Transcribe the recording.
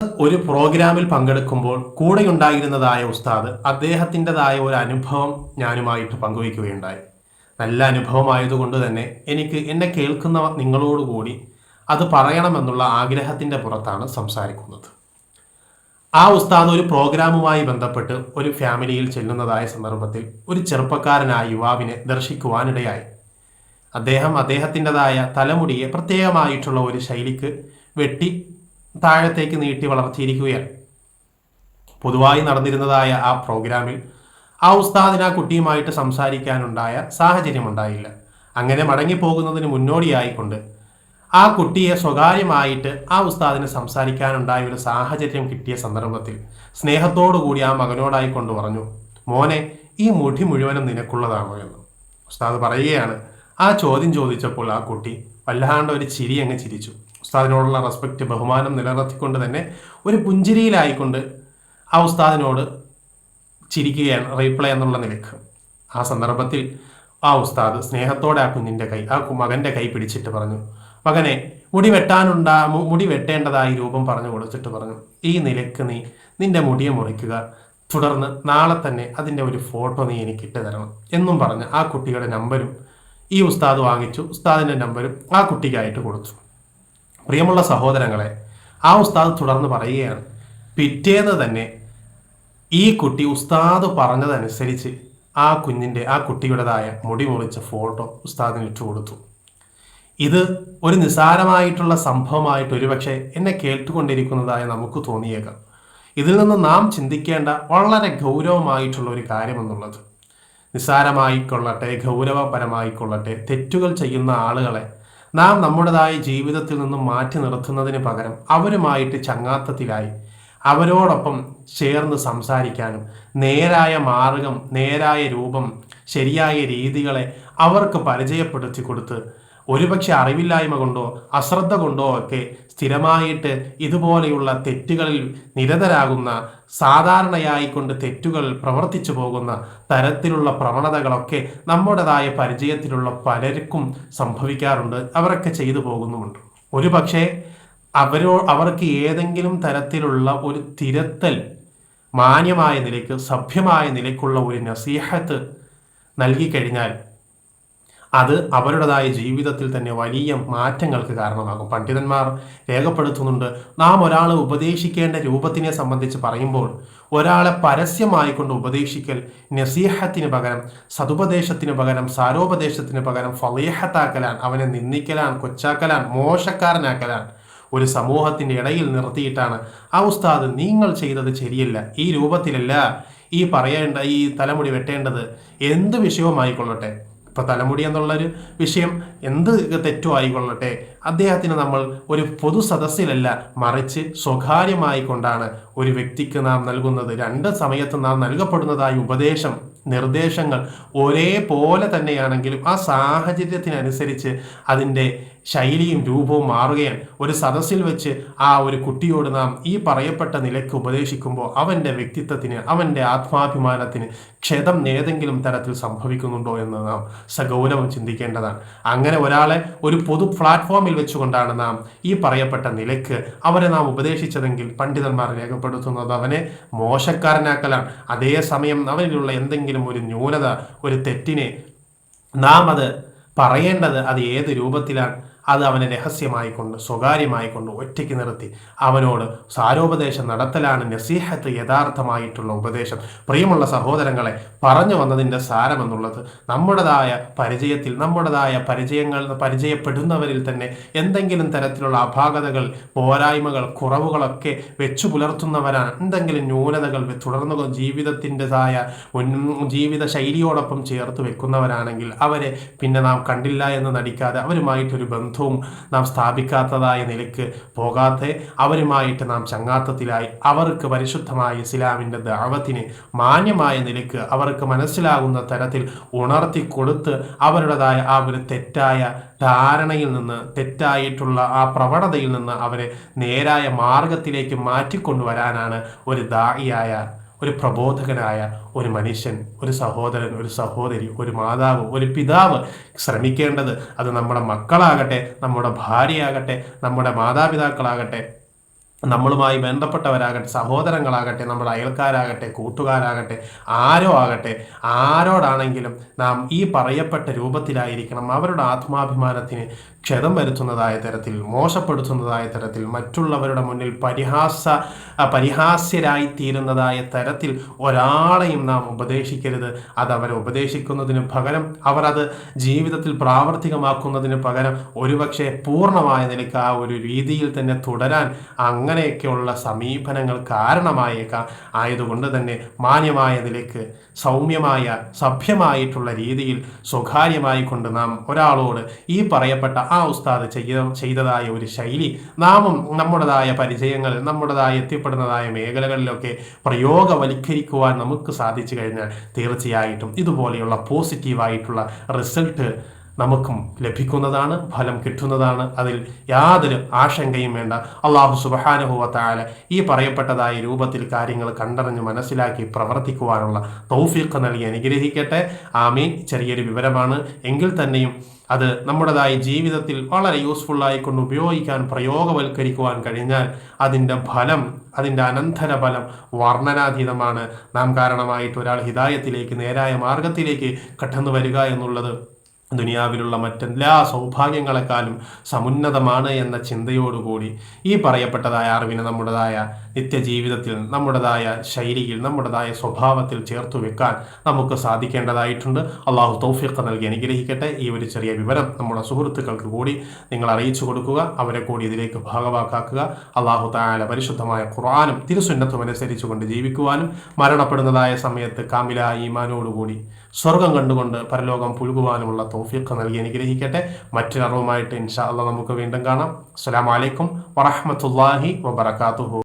ഒരു പ്രോഗ്രാമിൽ പങ്കെടുക്കുമ്പോൾ കൂടെയുണ്ടായിരുന്നതായ ഉസ്താദ് അദ്ദേഹത്തിന്റെതായ ഒരു അനുഭവം ഞാനുമായിട്ട് പങ്കുവയ്ക്കുകയുണ്ടായി. നല്ല അനുഭവമായതുകൊണ്ട് തന്നെ എനിക്ക് എന്നെ കേൾക്കുന്ന നിങ്ങളോടുകൂടി അത് പറയണമെന്നുള്ള ആഗ്രഹത്തിന്റെ പുറത്താണ് സംസാരിക്കുന്നത്. ആ ഉസ്താദ് ഒരു പ്രോഗ്രാമുമായി ബന്ധപ്പെട്ട് ഒരു ഫാമിലിയിൽ ചെല്ലുന്നതായ സന്ദർഭത്തിൽ ഒരു ചെറുപ്പക്കാരനായ യുവാവിനെ ദർശിക്കുവാനിടയായി. അദ്ദേഹം അദ്ദേഹത്തിന്റെതായ തലമുടിയെ പ്രത്യേകമായിട്ടുള്ള ഒരു ശൈലിക്ക് വെട്ടി താഴത്തേക്ക് നീട്ടി വളർത്തിയിരിക്കുകയാണ്. പൊതുവായി നടന്നിരുന്നതായ ആ പ്രോഗ്രാമിൽ ആ ഉസ്താദിന് ആ കുട്ടിയുമായിട്ട് സംസാരിക്കാനുണ്ടായ സാഹചര്യം ഉണ്ടായില്ല അങ്ങനെ മടങ്ങിപ്പോകുന്നതിന് മുന്നോടിയായിക്കൊണ്ട് ആ കുട്ടിയെ സ്വകാര്യമായിട്ട് ആ ഉസ്താദിന് സംസാരിക്കാനുണ്ടായ ഒരു സാഹചര്യം കിട്ടിയ സന്ദർഭത്തിൽ സ്നേഹത്തോടു കൂടി ആ മകനോടായിക്കൊണ്ട് പറഞ്ഞു മോനെ ഈ മുടി മുഴുവനും നിനക്കുള്ളതാണോ? എന്ന്. ഉസ്താദ് പറയുകയാണ്. ആ ചോദ്യം ചോദിച്ചപ്പോൾ ആ കുട്ടി വല്ലാണ്ട് ഒരു ചിരി അങ്ങ് ചിരിച്ചു. ഉസ്താദിനോടുള്ള റെസ്പെക്റ്റ് ബഹുമാനം നിലനിർത്തിക്കൊണ്ട് തന്നെ ഒരു പുഞ്ചിരിയിലായിക്കൊണ്ട് ആ ഉസ്താദിനോട് ചിരിക്കുകയാണ് റീപ്ലൈ എന്നുള്ള നിലയ്ക്ക്. ആ സന്ദർഭത്തിൽ ആ ഉസ്താദ് സ്നേഹത്തോടെ ആ കുഞ്ഞിന്റെ കൈ ആ മകന്റെ കൈ പിടിച്ചിട്ട് പറഞ്ഞു മകനെ മുടി വെട്ടാനുണ്ടാ മുടി വെട്ടേണ്ടതായി രൂപം പറഞ്ഞു കൊടുത്തിട്ട് പറഞ്ഞു ഈ നിലയ്ക്ക് നീ നിന്റെ മുടിയെ മുറിക്കുക തുടർന്ന് നാളെ തന്നെ അതിന്റെ ഒരു ഫോട്ടോ നീ എനിക്ക് ഇട്ട് തരണം എന്നും പറഞ്ഞ് ആ കുട്ടിയുടെ നമ്പരും ഈ ഉസ്താദ് വാങ്ങിച്ചു. ഉസ്താദിന്റെ നമ്പരും ആ കുട്ടിക്കായിട്ട് കൊടുത്തു. പ്രിയമുള്ള സഹോദരങ്ങളെ ആ ഉസ്താദ് തുടർന്ന് പറയുകയാണ് പിറ്റേന്ന് തന്നെ ഈ കുട്ടി ഉസ്താദ് പറഞ്ഞതനുസരിച്ച് ആ കുഞ്ഞിന്റെ ആ കുട്ടിയുടേതായ മുടി മുറിച്ച ഫോട്ടോ ഉസ്താദിന് ഇട്ടു കൊടുത്തു. ഇത് ഒരു നിസാരമായിട്ടുള്ള സംഭവമായിട്ട് ഒരുപക്ഷെ എന്നെ കേട്ടുകൊണ്ടിരിക്കുന്നതായി നമുക്ക് തോന്നിയേക്കാം. ഇതിൽ നിന്ന് നാം ചിന്തിക്കേണ്ട വളരെ ഗൗരവമായിട്ടുള്ള ഒരു കാര്യമെന്നുള്ളത് നിസ്സാരമായിക്കൊള്ളട്ടെ ഗൗരവപരമായിക്കൊള്ളട്ടെ തെറ്റുകൾ ചെയ്യുന്ന ആളുകളെ നാം നമ്മുടേതായ ജീവിതത്തിൽ നിന്നും മാറ്റി നിർത്തുന്നതിന് പകരം അവരുമായിട്ട് ചങ്ങാത്തത്തിലായി അവരോടൊപ്പം ചേർന്ന് സംസാരിക്കാനും നേരായ മാർഗം നേരായ രൂപം ശരിയായ രീതികളെ അവർക്ക് പരിചയപ്പെടുത്തി കൊടുത്ത് ഒരുപക്ഷെ അറിവില്ലായ്മ കൊണ്ടോ അശ്രദ്ധ കൊണ്ടോ ഒക്കെ സ്ഥിരമായിട്ട് ഇതുപോലെയുള്ള തെറ്റുകളിൽ നിരതരാകുന്ന സാധാരണയായിക്കൊണ്ട് തെറ്റുകൾ പ്രവർത്തിച്ചു പോകുന്ന തരത്തിലുള്ള പ്രവണതകളൊക്കെ നമ്മുടേതായ പരിചയത്തിലുള്ള പലർക്കും സംഭവിക്കാറുണ്ട്. അവരൊക്കെ ചെയ്തു പോകുന്നുമുണ്ട്. ഒരു പക്ഷേ അവരോ അവർക്ക് ഏതെങ്കിലും തരത്തിലുള്ള ഒരു തിരുത്തൽ മാന്യമായ നിലയ്ക്ക് സഭ്യമായ നിലയ്ക്കുള്ള ഒരു നസീഹത്ത് നൽകിക്കഴിഞ്ഞാൽ അത് അവരുടേതായ ജീവിതത്തിൽ തന്നെ വലിയ മാറ്റങ്ങൾക്ക് കാരണമാകും. പണ്ഡിതന്മാർ രേഖപ്പെടുത്തുന്നുണ്ട് നാം ഒരാളെ ഉപദേശിക്കേണ്ട രൂപത്തിനെ സംബന്ധിച്ച് പറയുമ്പോൾ ഒരാളെ പരസ്യമായി കൊണ്ട് ഉപദേശിക്കൽ നസീഹത്തിന് പകരം സതുപദേശത്തിന് പകരം സാരോപദേശത്തിന് പകരം ഫലേഹത്താക്കലാൻ അവനെ നിന്ദിക്കലാൻ കൊച്ചാക്കലാൻ മോശക്കാരനാക്കലാൻ ഒരു സമൂഹത്തിന്റെ ഇടയിൽ നിർത്തിയിട്ടാണ്. ആ ഉസ്താദ് നിങ്ങൾ ചെയ്തത് ശരിയല്ല. ഈ രൂപത്തിലല്ല ഈ പറയേണ്ട ഈ തലമുടി വെട്ടേണ്ടത്. എന്ത് വിഷയവുമായിക്കൊള്ളട്ടെ? ഇപ്പൊ തലമുടി എന്നുള്ളൊരു വിഷയം എന്ത് തെറ്റോ ആയിക്കൊള്ളട്ടെ. അദ്ദേഹത്തിന് നമ്മൾ ഒരു പൊതു സദസ്സിലല്ല മറിച്ച് സ്വകാര്യമായി കൊണ്ടാണ് ഒരു വ്യക്തിക്ക് നാം നൽകുന്നത്. രണ്ട് സമയത്ത് നാം നൽകപ്പെടുന്നതായ ഉപദേശം നിർദ്ദേശങ്ങൾ ഒരേപോലെ തന്നെയാണെങ്കിലും ആ സാഹചര്യത്തിനനുസരിച്ച് അതിന്റെ ശൈലിയും രൂപവും മാറുകയാണ്. ഒരു സദസ്സിൽ വെച്ച് ആ ഒരു കുട്ടിയോട് നാം ഈ പറയപ്പെട്ട നിലയ്ക്ക് ഉപദേശിക്കുമ്പോൾ അവന്റെ വ്യക്തിത്വത്തിന് അവന്റെ ആത്മാഭിമാനത്തിന് ക്ഷതം ഏതെങ്കിലും തരത്തിൽ സംഭവിക്കുന്നുണ്ടോ എന്ന് നാം സഗൗരവം ചിന്തിക്കേണ്ടതാണ്. അങ്ങനെ ഒരാളെ ഒരു പൊതു പ്ലാറ്റ്ഫോമിൽ വെച്ചുകൊണ്ടാണ് നാം ഈ പറയപ്പെട്ട നിലയ്ക്ക് അവരെ നാം ഉപദേശിച്ചതെങ്കിൽ പണ്ഡിതന്മാർ രേഖപ്പെടുത്തുന്നത് അവനെ മോശക്കാരനാക്കലാണ്. അതേസമയം അവനിലുള്ള എന്തെങ്കിലും ഒരു ന്യൂനത ഒരു തെറ്റിനെ നാം അത് പറയേണ്ടത് അത് ഏത് രൂപത്തിലാണ്? അത് അവനെ രഹസ്യമായി കൊണ്ട് സ്വകാര്യമായി കൊണ്ട് ഒറ്റയ്ക്ക് നിർത്തി. അവനോട് സാരോപദേശം നടത്തലാണ് നസീഹത്ത് യഥാർത്ഥമായിട്ടുള്ള ഉപദേശം. പ്രിയമുള്ള സഹോദരങ്ങളെ പറഞ്ഞു വന്നതിന്റെ സാരമെന്നുള്ളത് നമ്മുടേതായ പരിചയത്തിൽ നമ്മുടേതായ പരിചയങ്ങൾ പരിചയപ്പെടുന്നവരിൽ തന്നെ എന്തെങ്കിലും തരത്തിലുള്ള അപാകതകൾ പോരായ്മകൾ കുറവുകളൊക്കെ വെച്ചു പുലർത്തുന്നവരാണ്. എന്തെങ്കിലും ന്യൂനതകൾ തുടർന്ന് ജീവിതത്തിന്റെതായ ജീവിത ശൈലിയോടൊപ്പം ചേർത്ത് വെക്കുന്നവരാണെങ്കിൽ അവരെ പിന്നെ നാം കണ്ടില്ല എന്ന് നടിക്കാതെ അവരുമായിട്ടൊരു ബന്ധവും നാം സ്ഥാപിക്കാത്തതായ നിലയ്ക്ക് പോകാതെ അവരുമായിട്ട് നാം ചങ്ങാത്തത്തിലായി അവർക്ക് പരിശുദ്ധമായ ഇസ്ലാമിന്റെ ദാവത്തിന് മാന്യമായ നിലയ്ക്ക് അവർക്ക് മനസ്സിലാകുന്ന തരത്തിൽ ഉണർത്തി കൊടുത്ത് അവരുടേതായ ആ ഒരു തെറ്റായ ധാരണയിൽ നിന്ന് തെറ്റായിട്ടുള്ള ആ പ്രവണതയിൽ നിന്ന് അവരെ നേരായ മാർഗത്തിലേക്ക് മാറ്റിക്കൊണ്ടുവരാനാണ് ഒരു ദായിയായ ഒരു പ്രബോധകനായ ഒരു മനുഷ്യൻ ഒരു സഹോദരൻ ഒരു സഹോദരി ഒരു മാതാവ് ഒരു പിതാവ് ശ്രമിക്കേണ്ടത് അത് നമ്മുടെ മക്കളാകട്ടെ നമ്മുടെ ഭാര്യയാകട്ടെ നമ്മുടെ മാതാപിതാക്കളാകട്ടെ നമ്മളുമായി ബന്ധപ്പെട്ടവരാകട്ടെ സഹോദരങ്ങളാകട്ടെ നമ്മുടെ അയൽക്കാരാകട്ടെ കൂട്ടുകാരാകട്ടെ ആരോ ആകട്ടെ ആരോടാണെങ്കിലും നാം ഈ പറയപ്പെട്ട രൂപത്തിലായിരിക്കണം അവരുടെ ആത്മാഭിമാനത്തിന് ക്ഷതം വരുത്തുന്നതായ തരത്തിൽ മോശപ്പെടുത്തുന്നതായ തരത്തിൽ മറ്റുള്ളവരുടെ മുന്നിൽ പരിഹാസ പരിഹാസ്യരായി തീരുന്നതായ തരത്തിൽ ഒരാളെയും നാം ഉപദേശിക്കരുത്. അത് അവരെ ഉപദേശിക്കുന്നതിന് പകരം അവർ അത് ജീവിതത്തിൽ പ്രാവർത്തികമാക്കുന്നതിന് പകരം ഒരുപക്ഷെ പൂർണമായ നിലയ്ക്ക് ആ ഒരു രീതിയിൽ തന്നെ തുടരാൻ അങ്ങനെയൊക്കെയുള്ള സമീപനങ്ങൾ കാരണമായേക്കാം. ആയതുകൊണ്ട് തന്നെ മാന്യമായ നിലയ്ക്ക് സൗമ്യമായ സഭ്യമായിട്ടുള്ള രീതിയിൽ സ്വകാര്യമായി കൊണ്ട് നാം ഒരാളോട് ഈ പറയപ്പെട്ട ആ ഉസ്താദ് ചെയ്ത ചെയ്തതായ ഒരു ശൈലി നാമും നമ്മുടേതായ പരിചയങ്ങൾ നമ്മുടേതായ എത്തിപ്പെടുന്നതായ മേഖലകളിലൊക്കെ പ്രയോഗവൽക്കരിക്കുവാൻ നമുക്ക് സാധിച്ചു കഴിഞ്ഞാൽ തീർച്ചയായിട്ടും ഇതുപോലെയുള്ള പോസിറ്റീവായിട്ടുള്ള റിസൾട്ട് നമുക്കും ലഭിക്കുന്നതാണ് ഫലം കിട്ടുന്നതാണ്. അതിൽ യാതൊരു ആശങ്കയും വേണ്ട. അള്ളാഹു സുബഹാനുഭവത്തായ ഈ പറയപ്പെട്ടതായ രൂപത്തിൽ കാര്യങ്ങൾ കണ്ടറിഞ്ഞ് മനസ്സിലാക്കി പ്രവർത്തിക്കുവാനുള്ള തൗഫീഖ് നൽകി അനുഗ്രഹിക്കട്ടെ. ആമീൻ. ചെറിയൊരു വിവരമാണ്. എങ്കിൽ തന്നെയും അത് നമ്മുടേതായ ജീവിതത്തിൽ വളരെ യൂസ്ഫുള്ളായിക്കൊണ്ട് ഉപയോഗിക്കാൻ പ്രയോഗവൽക്കരിക്കുവാൻ കഴിഞ്ഞാൽ അതിന്റെ ഫലം അതിന്റെ അനന്തര ഫലം വർണനാതീതമാണ്. നാം കാരണമായിട്ട് ഒരാൾ ഹിതായത്തിലേക്ക് നേരായ മാർഗത്തിലേക്ക് കടന്നു വരിക എന്നുള്ളത് ദുനിയാവിലുള്ള മറ്റെല്ലാ സൗഭാഗ്യങ്ങളെക്കാളും സമുന്നതമാണ് എന്ന ചിന്തയോടുകൂടി ഈ പറയപ്പെട്ടതായ അറിവിനെ നമ്മുടേതായ നിത്യജീവിതത്തിൽ നമ്മുടേതായ ശൈലിയിൽ നമ്മുടേതായ സ്വഭാവത്തിൽ ചേർത്തു വെക്കാൻ നമുക്ക് സാധിക്കേണ്ടതായിട്ടുണ്ട്. അള്ളാഹു തൗഫീഖ് നൽകി അനുഗ്രഹിക്കട്ടെ. ഈ ഒരു ചെറിയ വിവരം നമ്മുടെ സുഹൃത്തുക്കൾക്ക് കൂടി നിങ്ങൾ അറിയിച്ചു കൊടുക്കുക. അവരെ കൂടി ഇതിലേക്ക് ഭാഗവാക്കാക്കുക. അള്ളാഹു താല പരിശുദ്ധമായ ഖുർആാനും തിരുസുന്നത്തും അനുസരിച്ചുകൊണ്ട് ജീവിക്കുവാനും മരണപ്പെടുന്നതായ സമയത്ത് കാമില ഈമാനോടുകൂടി സ്വർഗം കണ്ടുകൊണ്ട് പരലോകം പുൽകുവാനുമുള്ള തോഫിക്ക് നൽകി അനുഗ്രഹിക്കട്ടെ. മറ്റൊരറിവുമായിട്ട് ഇൻഷാ അല്ല നമുക്ക് വീണ്ടും കാണാം. അസ്സാം വലൈക്കും വറഹമത്തല്ലാഹി വബർക്കാത്തുഹു